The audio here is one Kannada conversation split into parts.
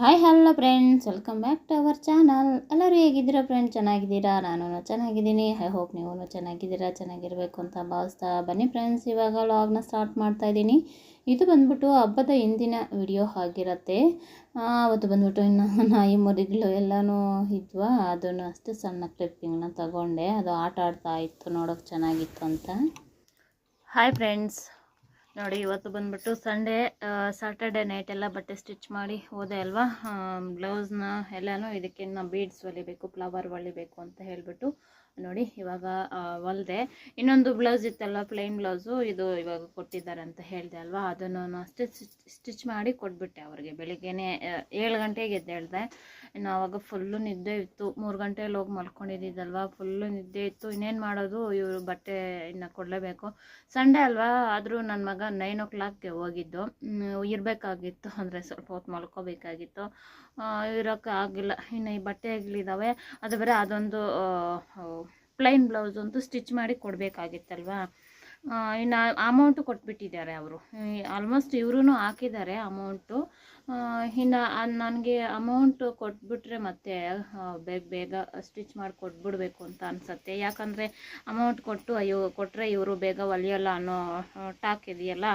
Hi hello friends welcome back to our channel ಎಲ್ಲರೂ ಹೇಗಿದ್ದೀರಾ ಫ್ರೆಂಡ್ಸ್ ಚೆನ್ನಾಗಿದ್ದೀರಾ? ನಾನು ಚೆನ್ನಾಗಿದ್ದೀನಿ. ಐ ಹೋಪ್ ನೀವು ಚೆನ್ನಾಗಿದ್ದೀರಾ? ಚೆನ್ನಾಗಿರಬೇಕು ಅಂತ ಭಾವಿಸ್ತಾ ಬನ್ನಿ ಫ್ರೆಂಡ್ಸ್ ಇವಾಗ ಲಾಗ್ನ ಸ್ಟಾರ್ಟ್ ಮಾಡ್ತಾ ಇದ್ದೀನಿ. ಇದು ಬಂದ್ಬಿಟ್ಟು ಹಬ್ಬದ ಹಿಂದಿನ ವಿಡಿಯೋ ಆಗಿರುತ್ತೆ. ಅವತ್ತು ಬಂದ್ಬಿಟ್ಟು ಇನ್ನು ನಾಯಿ ಮರಿಗಳು ಎಲ್ಲನೂ ಇದ್ವಾ? ಅದನ್ನು ಅಷ್ಟು ಸಣ್ಣ ಕ್ಲಿಪ್ಪಿಂಗ್ನ ತಗೊಂಡೆ. ಅದು ಆಟ ಆಡ್ತಾ ಇತ್ತು, ನೋಡೋಕೆ ಚೆನ್ನಾಗಿತ್ತು ಅಂತ. ಹಾಯ್ ಫ್ರೆಂಡ್ಸ್ ನೋಡಿ, ಇವತ್ತು ಬಂದ್ಬಿಟ್ಟು ಸಂಡೇ ಸಾಟರ್ಡೆ ನೈಟ್ ಎಲ್ಲ ಬಟ್ಟೆ ಸ್ಟಿಚ್ ಮಾಡಿ ಹೋದೆ ಅಲ್ವಾ? ಬ್ಲೌಸ್ನ ಎಲ್ಲನೂ ಇದಕ್ಕೆ ಇನ್ನು ಬೀಡ್ಸ್ ಹೊಲಿಬೇಕು ಫ್ಲವರ್ ಹೊಲಿಬೇಕು ಅಂತ ಹೇಳಿಬಿಟ್ಟು ನೋಡಿ, ಇವಾಗ ಹೊಲಿದೆ. ಇನ್ನೊಂದು ಬ್ಲೌಸ್ ಇತ್ತಲ್ವ ಪ್ಲೇನ್ ಬ್ಲೌಸು ಇದು ಇವಾಗ ಕೊಟ್ಟಿದ್ದಾರೆ ಅಂತ ಹೇಳಿದೆ ಅಲ್ವಾ? ಅದನ್ನು ನಾನು ಸ್ಟಿಚ್ ಮಾಡಿ ಕೊಟ್ಬಿಟ್ಟೆ ಅವ್ರಿಗೆ. ಬೆಳಿಗ್ಗೆನೇ ಏಳು ಗಂಟೆಗೆ ಎದ್ದೇಳಿದೆ. ಇನ್ನು ಆವಾಗ ಫುಲ್ಲು ನಿದ್ದೆ ಇತ್ತು. ಮೂರು ಗಂಟೆಯಲ್ಲಿ ಹೋಗಿ ಮಲ್ಕೊಂಡಿದ್ದಿದ್ದಲ್ವಾ? ಫುಲ್ಲು ನಿದ್ದೆ ಇತ್ತು. ಇನ್ನೇನು ಮಾಡೋದು? ಇವರು ಬಟ್ಟೆ ಇನ್ನು ಕೊಡಲೇಬೇಕು. ಸಂಡೇ ಅಲ್ವಾ? ಆದರೂ ನನ್ನ ಮಗ ನೈನ್ ಓ ಕ್ಲಾಕ್ಗೆ ಹೋಗಿದ್ದು. ಇರಬೇಕಾಗಿತ್ತು. ಅಂದರೆ ಸ್ವಲ್ಪ ಹೊತ್ತು ಮಲ್ಕೋಬೇಕಾಗಿತ್ತು. ಇರೋಕ್ಕೆ ಆಗಿಲ್ಲ. ಇನ್ನು ಈ ಬಟ್ಟೆಗಳಿದ್ದಾವೆ ಅದು ಬೇರೆ ಅದೊಂದು ಪ್ಲೈನ್ ಬ್ಲೌಸ್ ಅಂತೂ ಸ್ಟಿಚ್ ಮಾಡಿ ಕೊಡಬೇಕಾಗಿತ್ತಲ್ವಾ? ಇನ್ನು ಅಮೌಂಟು ಕೊಟ್ಬಿಟ್ಟಿದ್ದಾರೆ ಅವರು. ಆಲ್ಮೋಸ್ಟ್ ಇವ್ರೂ ಹಾಕಿದ್ದಾರೆ ಅಮೌಂಟು ಇನ್ನು ನನಗೆ ಅಮೌಂಟ್ ಕೊಟ್ಬಿಟ್ರೆ ಮತ್ತೆ ಬೇಗ ಬೇಗ ಸ್ಟಿಚ್ ಮಾಡಿ ಕೊಟ್ಬಿಡ್ಬೇಕು ಅಂತ ಅನಿಸತ್ತೆ. ಯಾಕಂದರೆ ಅಮೌಂಟ್ ಕೊಟ್ಟು ಅಯ್ಯೋ ಕೊಟ್ಟರೆ ಇವರು ಬೇಗ ಹೊಲಿಯಲ್ಲ ಅನ್ನೋ ಟಾಕ್ ಇದೆಯಲ್ಲ,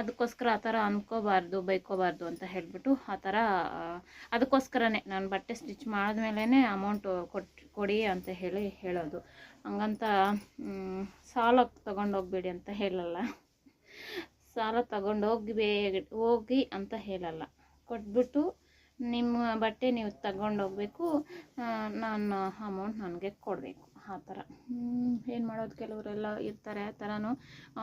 ಅದಕ್ಕೋಸ್ಕರ ಆ ಥರ ಅನ್ಕೋಬಾರ್ದು, ಬೈಕೋಬಾರ್ದು ಅಂತ ಹೇಳಿಬಿಟ್ಟು ಆ ಥರ ಅದಕ್ಕೋಸ್ಕರನೇ ನಾನು ಬಟ್ಟೆ ಸ್ಟಿಚ್ ಮಾಡಿದ್ಮೇಲೇ ಅಮೌಂಟ್ ಕೊಟ್ಟು ಕೊಡಿ ಅಂತ ಹೇಳಿ ಹೇಳೋದು. ಹಂಗಂತ ಸಾಲ ತಗೊಂಡೋಗ್ಬೇಡಿ ಅಂತ ಹೇಳಲ್ಲ. ಸಾಲ ತಗೊಂಡೋಗಿ ಹೋಗಿ ಅಂತ ಹೇಳಲ್ಲ. ಕೊಟ್ಬಿಟ್ಟು ನಿಮ್ಮ ಬಟ್ಟೆ ನೀವು ತಗೊಂಡೋಗ್ಬೇಕು ನಾನು ಅಮೌಂಟ್ ನನಗೆ ಕೊಡಬೇಕು, ಆ ಥರ. ಏನು ಮಾಡೋದು ಕೆಲವರೆಲ್ಲ ಇರ್ತಾರೆ ಆ ಥರನೂ.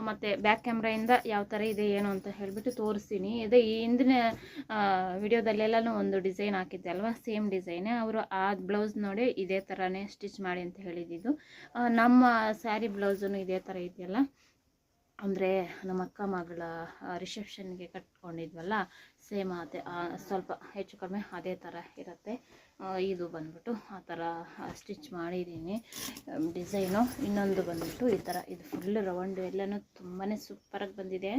ಮತ್ತು ಬ್ಯಾಕ್ ಕ್ಯಾಮ್ರಾಯಿಂದ ಯಾವ ಥರ ಇದೆ, ಏನು ಅಂತ ಹೇಳಿಬಿಟ್ಟು ತೋರಿಸ್ತೀನಿ. ಇದೆ ಈ ಹಿಂದಿನ ವಿಡಿಯೋದಲ್ಲೆಲ್ಲನೂ ಒಂದು ಡಿಸೈನ್ ಹಾಕಿದ್ದೆ ಅಲ್ವಾ? ಸೇಮ್ ಡಿಸೈನೇ ಅವರು ಆ ಬ್ಲೌಸ್ ನೋಡಿ ಇದೇ ಥರನೇ ಸ್ಟಿಚ್ ಮಾಡಿ ಅಂತ ಹೇಳಿದ್ದು ನಮ್ಮ ಸ್ಯಾರಿ ಬ್ಲೌಸೂ ಇದೇ ಥರ ಇದೆಯಲ್ಲ? ಅಂದರೆ ನಮ್ಮ ಅಕ್ಕ ಮಗಳ ರಿಸೆಪ್ಷನ್ಗೆ ಕಟ್ಕೊಂಡಿದ್ವಲ್ಲ ಸೇಮ್ ಅದೇ ಸ್ವಲ್ಪ ಹೆಚ್ಚು ಕಡಿಮೆ ಅದೇ ಥರ ಇರುತ್ತೆ. ಇದು ಬಂದ್ಬಿಟ್ಟು ಆ ಥರ ಸ್ಟಿಚ್ ಮಾಡಿದ್ದೀನಿ. ಡಿಸೈನು ಇನ್ನೊಂದು ಬಂದ್ಬಿಟ್ಟು ಈ ಥರ ಇದು ಫುಲ್ ರೌಂಡ್ ಎಲ್ಲನೂ ತುಂಬಾ ಸೂಪರಾಗಿ ಬಂದಿದೆ.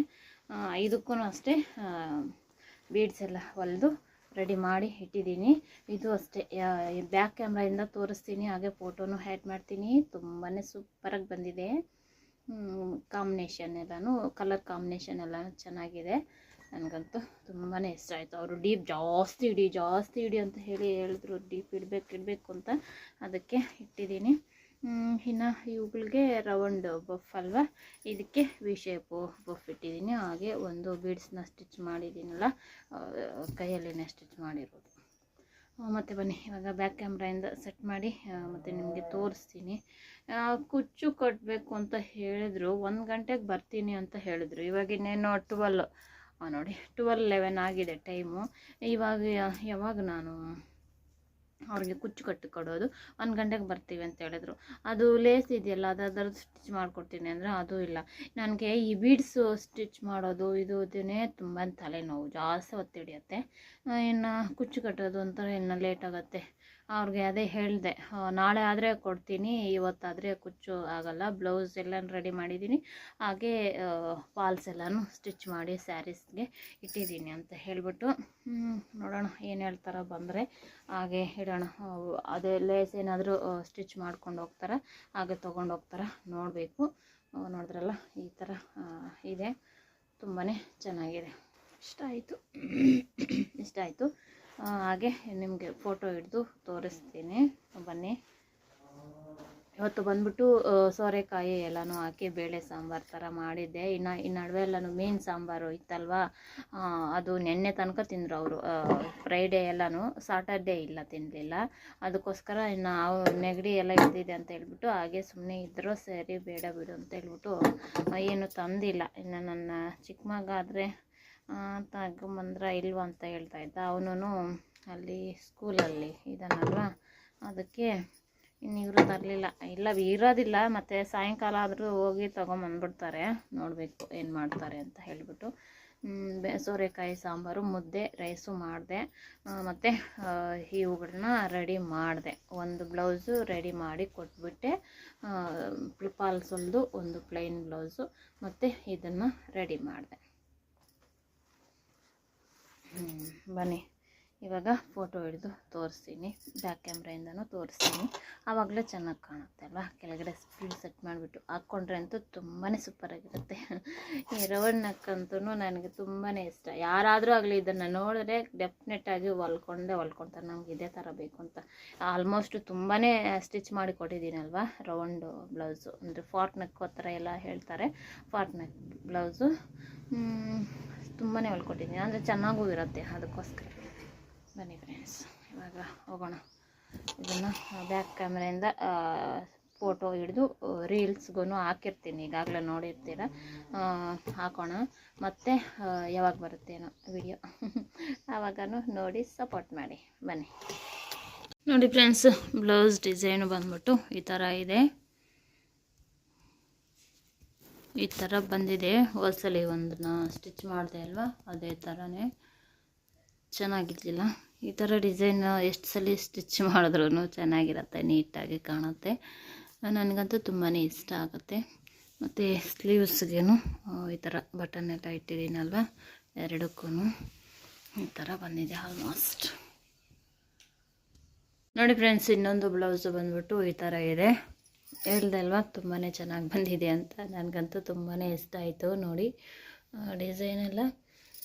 ಇದಕ್ಕೂ ಅಷ್ಟೇ ಬೀಡ್ಸ್ ಎಲ್ಲ ಹೊಲಿದು ರೆಡಿ ಮಾಡಿ ಇಟ್ಟಿದ್ದೀನಿ. ಇದು ಅಷ್ಟೇ ಬ್ಯಾಕ್ ಕ್ಯಾಮ್ರಾಯಿಂದ ತೋರಿಸ್ತೀನಿ, ಹಾಗೆ ಫೋಟೋನು ಆ್ಯಡ್ ಮಾಡ್ತೀನಿ. ತುಂಬಾ ಸೂಪರಾಗಿ ಬಂದಿದೆ. ಕಾಂಬಿನೇಷನ್ ಎಲ್ಲನೂ, ಕಲರ್ ಕಾಂಬಿನೇಷನ್ ಎಲ್ಲ ಚೆನ್ನಾಗಿದೆ. ನನಗಂತೂ ತುಂಬಾ ಇಷ್ಟ ಆಯಿತು. ಅವರು ಡೀಪ್ ಜಾಸ್ತಿ ಇಡಿ ಜಾಸ್ತಿ ಇಡಿ ಅಂತ ಹೇಳಿ ಹೇಳಿದ್ರು. ಡೀಪ್ ಇಡಬೇಕು ಇಡಬೇಕು ಅಂತ ಅದಕ್ಕೆ ಇಟ್ಟಿದ್ದೀನಿ. ಇನ್ನು ಇವುಗಳಿಗೆ ರೌಂಡ್ ಬಫ್ ಅಲ್ವಾ? ಇದಕ್ಕೆ ವಿ ಶೇಪು ಬಫ್ ಇಟ್ಟಿದ್ದೀನಿ. ಹಾಗೆ ಒಂದು ಬೀಡ್ಸ್ನ ಸ್ಟಿಚ್ ಮಾಡಿದ್ದೀನಲ್ಲ ಕೈಯಲ್ಲಿನೇ ಸ್ಟಿಚ್ ಮಾಡಿರೋದು. ಮತ್ತು ಬನ್ನಿ, ಇವಾಗ ಬ್ಯಾಕ್ ಕ್ಯಾಮ್ರಾಯಿಂದ ಸೆಟ್ ಮಾಡಿ ಮತ್ತು ನಿಮಗೆ ತೋರಿಸ್ತೀನಿ. ಕುಚ್ಚು ಕಟ್ಟಬೇಕು ಅಂತ ಹೇಳಿದ್ರು, ಒಂದು ಗಂಟೆಗೆ ಬರ್ತೀನಿ ಅಂತ ಹೇಳಿದ್ರು. ಇವಾಗ ಇನ್ನೇನು ಟ್ವೆಲ್ ನೋಡಿ ಟ್ವೆಲ್ ಲೆವೆನ್ ಆಗಿದೆ ಟೈಮು ಇವಾಗ, ಯಾವಾಗ ನಾನು ಅವ್ರಿಗೆ ಕುಚ್ಚು ಕಟ್ಟಿ ಕೊಡೋದು. ಒಂದು ಗಂಟೆಗೆ ಬರ್ತೀವಿ ಅಂತ ಹೇಳಿದ್ರು. ಅದು ಲೇಸ್ ಇದೆಯಲ್ಲ, ಅದು ಅದರದ್ದು ಸ್ಟಿಚ್ ಮಾಡಿಕೊಡ್ತೀನಿ ಅಂದರೆ ಅದು ಇಲ್ಲ. ನನಗೆ ಈ ಬೀಡ್ಸು ಸ್ಟಿಚ್ ಮಾಡೋದು, ಇದು ಇದನ್ನೇ ತುಂಬ ತಲೆನೋವು, ಜಾಸ್ತಿ ಹೊತ್ತು ಹಿಡಿಯುತ್ತೆ. ಇನ್ನು ಕುಚ್ಚು ಕಟ್ಟೋದು ಒಂಥರ ಇನ್ನು ಲೇಟ್ ಆಗುತ್ತೆ. ಅವ್ರಿಗೆ ಅದೇ ಹೇಳಿದೆ ನಾಳೆ ಆದರೆ ಕೊಡ್ತೀನಿ, ಇವತ್ತಾದರೆ ಕುಚ್ಚು ಆಗಲ್ಲ, ಬ್ಲೌಸ್ ಎಲ್ಲ ರೆಡಿ ಮಾಡಿದ್ದೀನಿ ಹಾಗೆ ಫಾಲ್ಸ್ ಎಲ್ಲನೂ ಸ್ಟಿಚ್ ಮಾಡಿ ಸ್ಯಾರೀಸ್ಗೆ ಇಟ್ಟಿದ್ದೀನಿ ಅಂತ ಹೇಳಿಬಿಟ್ಟು ನೋಡೋಣ ಏನು ಹೇಳ್ತಾರ ಬಂದರೆ, ಹಾಗೆ ಇಡೋಣ ಅದೇ ಲೇಸ್ ಏನಾದರೂ ಸ್ಟಿಚ್ ಮಾಡ್ಕೊಂಡು ಹೋಗ್ತಾರೆ, ಹಾಗೆ ತೊಗೊಂಡು ಹೋಗ್ತಾರೆ, ನೋಡಬೇಕು ನೋಡಿದ್ರಲ್ಲ, ಈ ಥರ ಇದೆ ತುಂಬಾ ಚೆನ್ನಾಗಿದೆ. ಇಷ್ಟ ಆಯಿತು ಇಷ್ಟ ಆಯಿತು. ಹಾಗೆ ನಿಮಗೆ ಫೋಟೋ ಹಿಡಿದು ತೋರಿಸ್ತೀನಿ. ಬನ್ನಿ. ಇವತ್ತು ಬಂದ್ಬಿಟ್ಟು ಸೋರೆಕಾಯಿ ಎಲ್ಲನೂ ಹಾಕಿ ಬೇಳೆ ಸಾಂಬಾರು ಥರ ಮಾಡಿದ್ದೆ. ಇನ್ನು, ಈ ನಡುವೆ ಎಲ್ಲನೂ ಮೀನು ಸಾಂಬಾರು ಇತ್ತಲ್ವಾ? ಅದು ನೆನ್ನೆ ತನಕ ತಿಂದರು ಅವರು. ಫ್ರೈಡೇ ಎಲ್ಲನೂ ಸಾಟರ್ಡೇ ಇಲ್ಲ ತಿನ್ನಲಿಲ್ಲ ಅದಕ್ಕೋಸ್ಕರ ಇನ್ನು ಅವು ನೆಗಡಿ ಎಲ್ಲ ಇದ್ದಿದೆ ಅಂತ ಹೇಳ್ಬಿಟ್ಟು, ಹಾಗೆ ಸುಮ್ಮನೆ ಇದ್ದರೂ ಸರಿ, ಬೇಡ ಬಿಡು ಅಂತ ಹೇಳ್ಬಿಟ್ಟು ಏನು ತಂದಿಲ್ಲ. ಇನ್ನು ನನ್ನ ಚಿಕ್ಕ ಮಗ ಆದರೆ ತಗೊಂಬಂದ್ರ ಇಲ್ವ ಅಂತ ಹೇಳ್ತಾ ಇದ್ದ. ಅವನು ಅಲ್ಲಿ ಸ್ಕೂಲಲ್ಲಿ ಇದ್ದಾನಲ್ವಾ ಅದಕ್ಕೆ ಇನ್ನು ಇವರು ತರಲಿಲ್ಲ. ಇಲ್ಲ, ಇರೋದಿಲ್ಲ. ಮತ್ತು ಸಾಯಂಕಾಲ ಆದರೂ ಹೋಗಿ ತೊಗೊಂಬಂದ್ಬಿಡ್ತಾರೆ. ನೋಡಬೇಕು ಏನು ಮಾಡ್ತಾರೆ ಅಂತ ಹೇಳಿಬಿಟ್ಟು. ಸೋರೆಕಾಯಿ ಸಾಂಬಾರು, ಮುದ್ದೆ, ರೈಸು ಮಾಡಿದೆ. ಮತ್ತು ಇವುಗಳನ್ನ ರೆಡಿ ಮಾಡಿದೆ. ಒಂದು ಬ್ಲೌಸು ರೆಡಿ ಮಾಡಿ ಕೊಟ್ಬಿಟ್ಟೆ. ಹೊಲ್ದು ಒಂದು ಪ್ಲೈನ್ ಬ್ಲೌಸು. ಮತ್ತು ಇದನ್ನು ರೆಡಿ ಮಾಡಿದೆ. บ้านนี้ ಇವಾಗ ಫೋಟೋ ಹಿಡಿದು ತೋರಿಸ್ತೀನಿ ಬ್ಯಾಕ್ ಕ್ಯಾಮ್ರಾಯಿಂದನೂ ತೋರಿಸ್ತೀನಿ. ಆವಾಗಲೇ ಚೆನ್ನಾಗಿ ಕಾಣುತ್ತೆ ಅಲ್ವಾ? ಕೆಳಗಡೆ ಸ್ಕ್ರೀನ್ ಸೆಟ್ ಮಾಡಿಬಿಟ್ಟು ಹಾಕ್ಕೊಂಡ್ರೆ ಅಂತೂ ತುಂಬಾ ಸೂಪರಾಗಿರುತ್ತೆ ಈ ರವಣ್ ನಕ್ಕಂತೂ ನನಗೆ ತುಂಬಾ ಇಷ್ಟ. ಯಾರಾದರೂ ಆಗಲಿ ಇದನ್ನು ನೋಡಿದ್ರೆ ಡೆಫಿನೆಟ್ಟಾಗಿ ಹೊಲ್ಕೊಂಡೇ ಹೊಲ್ಕೊಳ್ತಾರೆ. ನಮ್ಗೆ ಇದೇ ಥರ ಬೇಕು ಅಂತ. ಆಲ್ಮೋಸ್ಟ್ ತುಂಬಾ ಸ್ಟಿಚ್ ಮಾಡಿ ಕೊಟ್ಟಿದ್ದೀನಲ್ವಾ ರೌಂಡು ಬ್ಲೌಸು ಅಂದರೆ ಫಾರ್ಟ್ ನಕ್ ಥರ ಎಲ್ಲ ಹೇಳ್ತಾರೆ. ಫಾರ್ಟ್ ನಕ್ ಬ್ಲೌಸು ತುಂಬಾ ಹೊಲ್ಕೊಟ್ಟಿದ್ದೀನಿ. ಅಂದರೆ ಚೆನ್ನಾಗೂ ಇರುತ್ತೆ. ಅದಕ್ಕೋಸ್ಕರ. ಬನ್ನಿ ಫ್ರೆಂಡ್ಸ್ ಇವಾಗ ಹೋಗೋಣ. ಇದನ್ನು ಬ್ಯಾಕ್ ಕ್ಯಾಮ್ರೆಯಿಂದ ಫೋಟೋ ಹಿಡಿದು ರೀಲ್ಸ್ಗೂ ಹಾಕಿರ್ತೀನಿ. ಈಗಾಗಲೇ ನೋಡಿರ್ತೀರ. ಹಾಕೋಣ. ಮತ್ತು ಯಾವಾಗ ಬರುತ್ತೇನೋ ವಿಡಿಯೋ ಆವಾಗೂ ನೋಡಿ ಸಪೋರ್ಟ್ ಮಾಡಿ. ಬನ್ನಿ. ನೋಡಿ ಫ್ರೆಂಡ್ಸ್ ಬ್ಲೌಸ್ ಡಿಸೈನು ಬಂದ್ಬಿಟ್ಟು ಈ ಥರ ಇದೆ. ಈ ಥರ ಬಂದಿದೆ. ಹೊಸಲಿ ಒಂದನ್ನ ಸ್ಟಿಚ್ ಮಾಡಿದೆ ಅಲ್ವಾ? ಅದೇ ಥರನೇ ಚೆನ್ನಾಗಿರಲಿಲ್ಲ. ಈ ಥರ ಡಿಸೈನ್ ಎಷ್ಟು ಸಲ ಸ್ಟಿಚ್ ಮಾಡಿದ್ರೂ ಚೆನ್ನಾಗಿರುತ್ತೆ, ನೀಟಾಗಿ ಕಾಣುತ್ತೆ. ನನಗಂತೂ ತುಂಬಾ ಇಷ್ಟ ಆಗುತ್ತೆ. ಮತ್ತು ಸ್ಲೀವ್ಸ್ಗೇನು ಈ ಥರ ಬಟನ್ ಎಲ್ಲ ಇಟ್ಟಿದ್ದೀನಲ್ವ? ಎರಡಕ್ಕೂ ಈ ಥರ ಬಂದಿದೆ ಆಲ್ಮೋಸ್ಟ್ ನೋಡಿ ಫ್ರೆಂಡ್ಸ್ ಇನ್ನೊಂದು ಬ್ಲೌಸು ಬಂದ್ಬಿಟ್ಟು ಈ ಥರ ಇದೆ. ಹೇಳ್ದೆ ಅಲ್ವಾ ತುಂಬಾ ಚೆನ್ನಾಗಿ ಬಂದಿದೆ ಅಂತ. ನನಗಂತೂ ತುಂಬಾ ಇಷ್ಟ ಆಯಿತು ನೋಡಿ. ಡಿಸೈನ್ ಎಲ್ಲ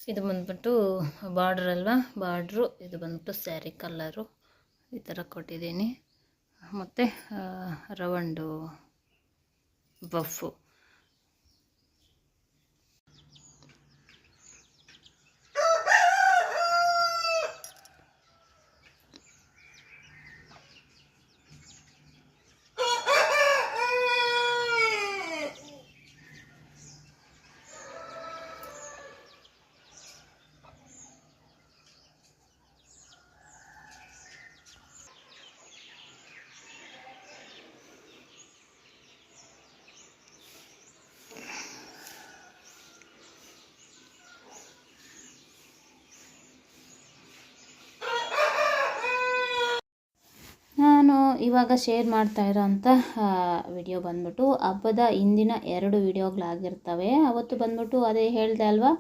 ಇದು ಬಂದ್ಬಿಟ್ಟು ಬಾರ್ಡ್ರ್ ಅಲ್ವಾ? ಬಾರ್ಡ್ರು, ಇದು ಬಂದ್ಬಿಟ್ಟು ಸ್ಯಾರಿ ಕಲ್ಲರು. ಈ ಥರ ಕೊಟ್ಟಿದ್ದೀನಿ. ಮತ್ತು ರವಂಡು ಬಫ್ಫು ನಾನು ಇವಾಗ ಶೇರ್ ಮಾಡ್ತಾ ಇರೋಂಥ ವಿಡಿಯೋ ಬಂದ್ಬಿಟ್ಟು ಹಬ್ಬದ ಹಿಂದಿನ ಎರಡು ವಿಡಿಯೋಗಳಾಗಿರ್ತವೆ ಅವತ್ತು ಬಂದ್ಬಿಟ್ಟು ಅದೇ ಹೇಳಿದೆ ಅಲ್ವಾ?